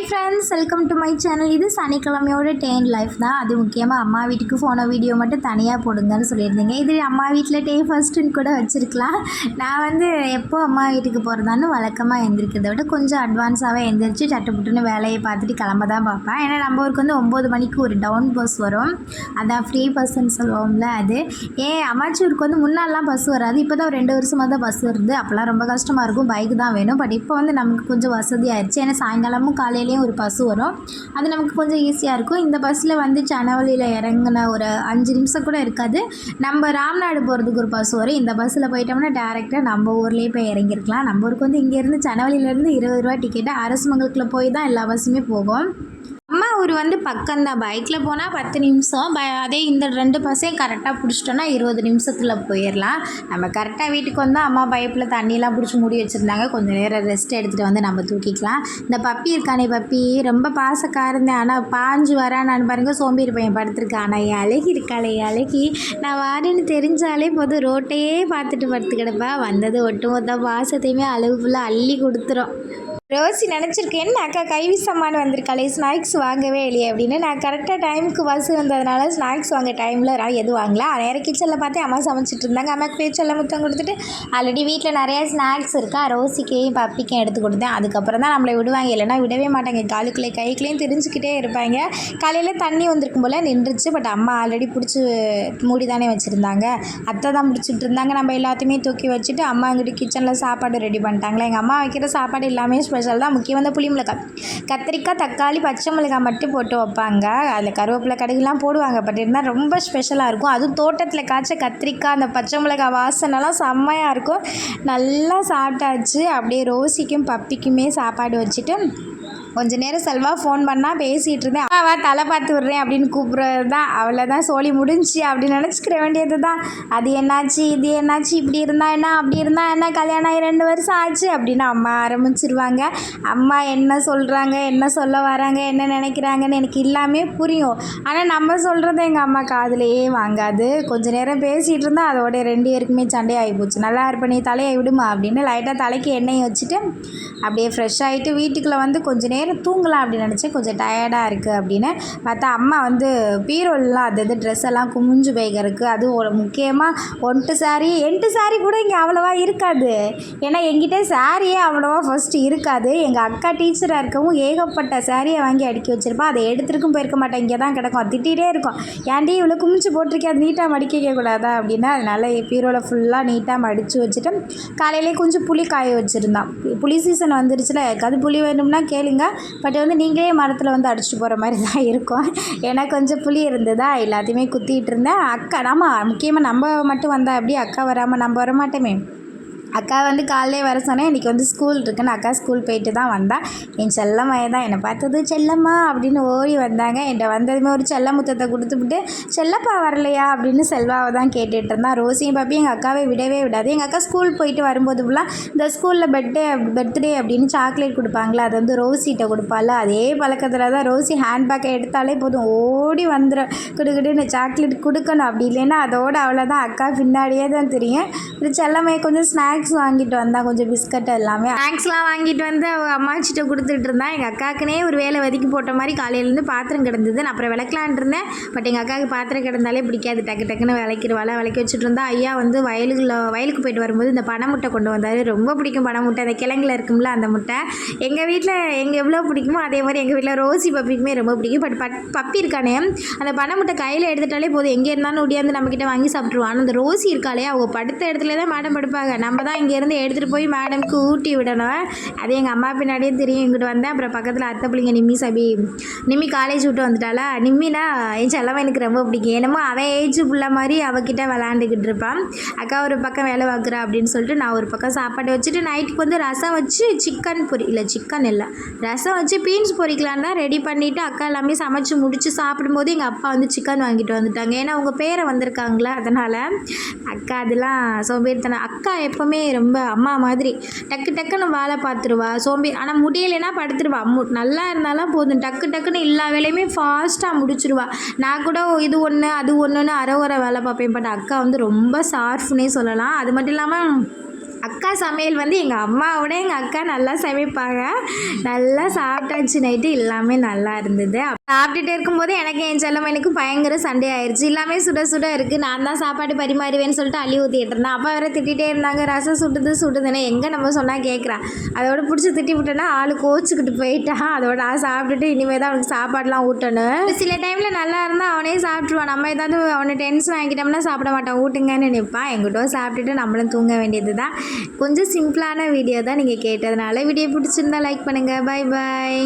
Hi friends welcome to my channel இது சனிக்கிழமையோட tan life தான். அது முக்கியமாக அம்மா வீட்டுக்கு ஃபோனோ வீடியோ மட்டும் தனியாக போடுங்கன்னு சொல்லியிருந்தீங்க. இது அம்மா வீட்டில் டே ஃபர்ஸ்ட்டுன்னு கூட வச்சுருக்கலாம். நான் வந்து எப்போ அம்மா வீட்டுக்கு போகிறதான்னு வழக்கமாக எழுந்திருக்கிறத விட கொஞ்சம் அட்வான்ஸாகவே எழுந்திரிச்சு சட்டுப்புட்டுன்னு வேலையை பார்த்துட்டு கிளம்ப தான் பார்ப்பேன். ஏன்னா நம்ம ஊருக்கு வந்து ஒம்பது மணிக்கு ஒரு டவுன் பஸ் வரும். அதான் ஃப்ரீ பஸ்ன்னு சொல்லுவோம்ல அது. ஏன் அம்மாச்சூருக்கு வந்து முன்னாலாம் பஸ் வராது. இப்போ தான் ரெண்டு வருஷமாக தான் பஸ் வருது. அப்போல்லாம் ரொம்ப கஷ்டமாக இருக்கும். பைக் தான் வேணும். பட் இப்போ வந்து நமக்கு கொஞ்சம் வசதியாகிடுச்சு ஏன்னா சாயங்காலமும் காலையிலேயும் ஒரு பஸ் வரும். அது நமக்கு கொஞ்சம் ஈஸியாக இருக்கும். இந்த பஸ்ஸில் வந்து சனவழியில் இறங்கின ஒரு அஞ்சு நிமிஷம் கூட இருக்காது. நம்ம ராம்நாடு போகிறதுக்கு ஒரு பஸ் வரும். இந்த பஸ்ஸில் போயிட்டோம்னா டேரெக்டாக நம்ம ஊர்லேயே போய் இறங்கியிருக்கலாம் நம்ம ஊருக்கு வந்து இங்கேருந்து சனவழியிலேருந்து இருபது ரூபா டிக்கெட்டு அரசு மங்கலத்தில் போய் தான் எல்லா பஸ்ஸுமே போகும். அம்மா ஊர் வந்து பக்கம்தான். பைக்கில் போனால் பத்து நிமிஷம். ப அதே இந்த ரெண்டு பஸ்ஸையும் கரெக்டாக பிடிச்சிட்டோன்னா இருபது நிமிஷத்தில் போயிடலாம். நம்ம கரெக்டாக வீட்டுக்கு வந்தால் அம்மா பைப்பில் தண்ணியெல்லாம் பிடிச்சி மூடி வச்சுருந்தாங்க. கொஞ்சம் நேரம் ரெஸ்ட் எடுத்துகிட்டு வந்து நம்ம தூக்கிக்கலாம். இந்த பப்பி இருக்கானே பப்பி ரொம்ப பாசக்காரந்தேன் ஆனால் பாஞ்சு வரான்னு பாருங்க. சோம்பேறி பையன் படுத்துருக்கான் ஆனால் என் அழகி இருக்காளே என் அழகி. நான் வாரேன்னு தெரிஞ்சாலே போதும். ரோட்டையே பார்த்துட்டு படுத்து கிடப்பா வந்தது ஒட்டுமொத்த பாசத்தையுமே அளவு ஃபுல்லாக அள்ளி கொடுத்துரும். ரோசி நினச்சிருக்கேன். என்ன அக்கா கைவி சம்மான் வந்திருக்காளே ஸ்நாக்ஸ் வாங்கவே இல்லையே அப்படின்னு. நான் கரெக்டாக டைமுக்கு பஸ் வந்ததுனால ஸ்நாக்ஸ் வாங்க டைமில் நான் எதுவும் வாங்கல. நேரம் கிச்சனில் பார்த்தேன் அம்மா சமைச்சிட்டு இருந்தாங்க. அம்மாக்கு போய் சொல்ல முத்தம் கொடுத்துட்டு ஆல்ரெடி வீட்டில் நிறையா ஸ்நாக்ஸ் இருக்கா. ரோசிக்கையும் பப்பிக்கும் எடுத்து கொடுத்தேன். அதுக்கப்புறம் தான் நம்மளை விடுவாங்க. இல்லைன்னா விடவே மாட்டாங்க. காலுக்குள்ளே கைக்குள்ளேயும் தெரிஞ்சுக்கிட்டே இருப்பாங்க. காலையில் தண்ணி வந்திருக்கும் போல் நின்றுச்சு. பட் அம்மா ஆல்ரெடி பிடிச்சி மூடி தானே வச்சுருந்தாங்க. அத்தை தான் பிடிச்சிட்டு இருந்தாங்க. நம்ம எல்லாத்தையுமே தூக்கி வச்சுட்டு அம்மா அங்கிட்டு கிச்சனில் சாப்பாடு ரெடி பண்ணிட்டாங்களா? எங்கள் அம்மா வைக்கிற சாப்பாடு எல்லாமே ஸ்பெஷல் தான் முக்கியம். வந்து புளி மிளகாய். கத்திரிக்காய் தக்காளி பச்சை மிளகாய் மட்டும் போட்டு வைப்பாங்க. அதில் கருவேப்பிலை கடுகுலாம் போடுவாங்க. பட் இருந்தால் ரொம்ப ஸ்பெஷலாக இருக்கும். அதுவும் தோட்டத்தில் காய்ச்ச கத்திரிக்காய் அந்த பச்சை மிளகாய் வாசனைலாம் செம்மையாக இருக்கும். நல்லா சாப்பிட்டாச்சு. அப்படியே ரோசிக்கும் பப்பிக்குமே சாப்பாடு வச்சுட்டு கொஞ்ச நேரம் செல்வா ஃபோன் பண்ணால் பேசிகிட்டு இருந்தேன் அம்மாவா தலை பார்த்து விட்றேன் அப்படின்னு கூப்பிட்றது தான் அவ்வளோதான் சோழி முடிஞ்சுச்சு அப்படின்னு நினச்சிக்கிற வேண்டியது தான் அது என்னாச்சு இது என்னாச்சு இப்படி இருந்தா என்ன அப்படி இருந்தா என்ன கல்யாணம் ஆகி ரெண்டு வருஷம் ஆச்சு அப்படின்னு அம்மா ஆரம்பிச்சிருவாங்க. அம்மா என்ன சொல்கிறாங்க என்ன சொல்ல வராங்க என்ன நினைக்கிறாங்கன்னு எனக்கு எல்லாமே புரியும். ஆனால் நம்ம சொல்கிறது எங்கள் அம்மா காதுலேயே வாங்காது. கொஞ்ச நேரம் பேசிகிட்டு இருந்தால் அதோட ரெண்டு பேருக்குமே சண்டை ஆகி போச்சு. நல்லா இருப்ப நீ தலையை விடுமா அப்படின்னு லைட்டாக தலைக்கு எண்ணெயை வச்சுட்டு அப்படியே ஃப்ரெஷ் ஆகிட்டு வீட்டுக்குள்ளே வந்து கொஞ்ச நேரம் தூங்கலாம் அப்படின்னு நினச்சேன் கொஞ்சம் டயர்டாக இருக்குது அப்படின்னு பார்த்தா அம்மா வந்து பீரோல்லாம் அது இது ட்ரெஸ் எல்லாம் குமிஞ்சு போய்க்கிறதுக்கு அது ஒரு முக்கியமாக ஒன்ட்டு சாரி என்ட்டு சாரி கூட இங்கே அவ்வளோவா இருக்காது. ஏன்னா எங்கிட்ட சாரியே அவ்வளோவா ஃபஸ்ட்டு இருக்காது. எங்கள் அக்கா டீச்சராக இருக்கவும் ஏகப்பட்ட சாரியை வாங்கி அடுக்கி வச்சிருப்பா. அதை எடுத்துருக்கும் போயிருக்க மாட்டேன். இங்கே தான் கிடக்கும் திட்டிகிட்டே இருக்கும். ஏன்டி இவ்வளோ குமிச்சு போட்டிருக்கே அது நீட்டாக மடிக்க கூடாதா? அப்படின்னா அதனால் பீரோவில் ஃபுல்லாக நீட்டாக மடித்து வச்சுட்டு காலையிலே கொஞ்சம் புளி காய வச்சுருந்தான். புளி சீசன் வந்துருச்சுல அது புளி வேணும்னா கேளுங்க. பட் வந்து நீங்களே மரத்தில் வந்து அடிச்சுட்டு போகிற மாதிரி தான் இருக்கும். ஏன்னா கொஞ்சம் புளி இருந்ததா? எல்லாத்தையுமே குத்திட்டு இருந்தேன். அக்கா ஆமாம் முக்கியமாக நம்ம மட்டும் வந்தால் அப்படியே அக்கா வராமல் நம்ம வர மாட்டோமே அக்கா வந்து காலையிலே வர சொன்னேன். இன்றைக்கி வந்து ஸ்கூல் இருக்குன்னு அக்கா ஸ்கூல் போயிட்டு தான் வந்தால் என் செல்லம்மையை தான் என்னை பார்த்தது. செல்லம்மா அப்படின்னு ஓடி வந்தாங்க. என்கிட்ட வந்ததுமே ஒரு செல்ல முத்தத்தை கொடுத்துவிட்டு செல்லப்பா வரலையா? அப்படின்னு செல்வாவை தான் கேட்டுட்டு இருந்தான். ரோசியும் பாப்பி எங்கள் அக்காவை விடவே விடாது. எங்கள் அக்கா ஸ்கூல் போயிட்டு வரும்போது ஃபுல்லாக இந்த ஸ்கூலில் பர்த்டே பர்த்டே அப்படின்னு சாக்லேட் கொடுப்பாங்களே அது வந்து ரோசிகிட்ட கொடுப்பாள்? அதே பழக்கத்தில் தான் ரோசி ஹேண்ட்பேக்கை எடுத்தாலே போதும். ஓடி வந்துடும் குடுக்குடுன்னு சாக்லேட் கொடுக்கணும். அப்படி இல்லைன்னா அதோட அவ்வளோதான் அக்கா பின்னாடியே தான் தெரியும். இந்த செல்லம்மையை கொஞ்சம் ஸ்நாக்ஸ் ஸ்நாக்ஸ் வாங்கிட்டு வந்தால் கொஞ்சம் பிஸ்கட் எல்லாமே. ஸ்நாக்ஸ்லாம் வாங்கிட்டு வந்து அவங்க அம்மாச்சிட்ட கொடுத்துட்டு இருந்தான் எங்கள் அக்காக்குனே ஒரு வேலை ஒதுக்கி போட்ட மாதிரி காலையிலேருந்து பாத்திரம் கிடந்தது. நான் அப்புறம் விளக்கலான் இருந்தேன். பட் எங்கள் அக்காவுக்கு பாத்திரம் கிடந்தாலே பிடிக்காது. டக்கு டக்குன்னு விளக்கிடுவாள் விளக்கி வச்சுட்டு இருந்தா ஐயா வந்து வயலுக்குள்ள வயலுக்கு போயிட்டு வரும்போது இந்த பனை முட்டை கொண்டு வந்தார். ரொம்ப பிடிக்கும் பனை முட்டை. அந்த கிழங்குல இருக்கும்ல அந்த முட்டை. எங்கள் வீட்டில் எங்கள் எவ்வளோ பிடிக்குமோ அதே மாதிரி எங்கள் வீட்டில் ரோசி பப்பிக்குமே ரொம்ப பிடிக்கும். பட் பட் பப்பி இருக்கானே அந்த பனை முட்டை கையில் எடுத்துட்டாலே போதும். எங்கே இருந்தாலும் ஒடியாந்து நம்மக்கிட்ட வாங்கி சாப்பிட்ருவான் ஆனால் அந்த ரோசி இருக்காளே அவங்க படுத்த இடத்துல தான் மேடம் படுப்பாங்க. நம்ம தான் இங்கேருந்து எடுத்துகிட்டு போய் மேடம்க்கு ஊட்டி விடணும். அது எங்கள் அம்மா பின்னாடியே தெரியும். இங்கிட்டு வந்தேன். அப்புறம் பக்கத்தில் அத்தை பிள்ளைங்க நிம்மி சபி. நிம்மி காலேஜ் விட்டு வந்துட்டாளா? நிம்மினா என் செல்லவன் எனக்கு ரொம்ப பிடிக்கும். என்னமோ அவன் ஏஜ் புள்ள மாதிரி அவகிட்ட விளாண்டுக்கிட்டு இருப்பான். அக்கா ஒரு பக்கம் வேலை பார்க்குறா அப்படின்னு சொல்லிட்டு நான் ஒரு பக்கம் சாப்பாடு வச்சுட்டு நைட்டுக்கு வந்து ரசம் வச்சு சிக்கன் பொரி இல்லை சிக்கன் இல்லை. ரசம் வச்சு பீன்ஸ் பொரிக்கலான்னு தான் ரெடி பண்ணிவிட்டு அக்கா எல்லாமே சமைச்சு முடிச்சு சாப்பிடும்போது எங்கள் அப்பா வந்து சிக்கன் வாங்கிட்டு வந்துட்டாங்க. ஏன்னா அவங்க பேரை வந்திருக்காங்களா? அதனால் அக்கா அதெல்லாம் சோம்பேறித்தனம். அக்கா எப்போவுமே ரொம்ப அம்மா மாதிரி. டக்கு டக்குன்னு வேலை பார்த்துருவா. சோம்பி ஆனால் முடியலைன்னா படுத்துருவா. மு நல்லா இருந்தாலும் போதும். டக்கு டக்குன்னு எல்லா வேலையுமே ஃபாஸ்ட்டாக முடிச்சிருவா. நான் கூட இது ஒன்று அது ஒன்றுன்னு அரை வேலை பார்ப்பேன். பட் அக்கா வந்து ரொம்ப ஷார்ப்னே சொல்லலாம். அது மட்டும் இல்லாமல் அக்கா சமையல் வந்து எங்கள் அம்மாவோட எங்கள் அக்கா நல்லா சமைப்பாங்க. நல்லா சாப்பிட்டாச்சு நைட்டு எல்லாமே நல்லா இருந்தது. சாப்பிட்டுட்டே இருக்கும்போது எனக்கு என் செல்லம் எனக்கு பயங்கர சண்டே ஆயிடுச்சு எல்லாமே சுட சுட இருக்குது நான் தான் சாப்பாடு பரிமாறுவேன்னு சொல்லிட்டு அழி ஊற்றிட்டு இருந்தேன் அப்பா வேற திட்டிகிட்டே இருந்தாங்க. ரசம் சுட்டுது சுட்டுதுன்னு எங்கே நம்ம சொன்னால் கேட்குறான் அதோட பிடிச்சி திட்டி விட்டேன்னா ஆள் கோச்சிக்கிட்டு போயிட்டான் அதோட நான் சாப்பிட்டுட்டு இனிமேல் தான் அவனுக்கு சாப்பாடுலாம் ஊட்டணும். சில டைமில் நல்லா இருந்தால் அவனே சாப்பிட்ருவான் நம்ம ஏதாவது அவனை டென்ஷன் ஆகிட்டோம்னா சாப்பிட மாட்டான். ஊட்டுங்கன்னு நினைப்பான் எங்கிட்ட சாப்பிட்டுட்டு நம்மளும் தூங்க வேண்டியது தான் கொஞ்சம் சிம்பிளான வீடியோ தான் நீங்கள் கேட்டதுனால வீடியோ பிடிச்சிருந்தா லைக் பண்ணுங்கள் பை பாய்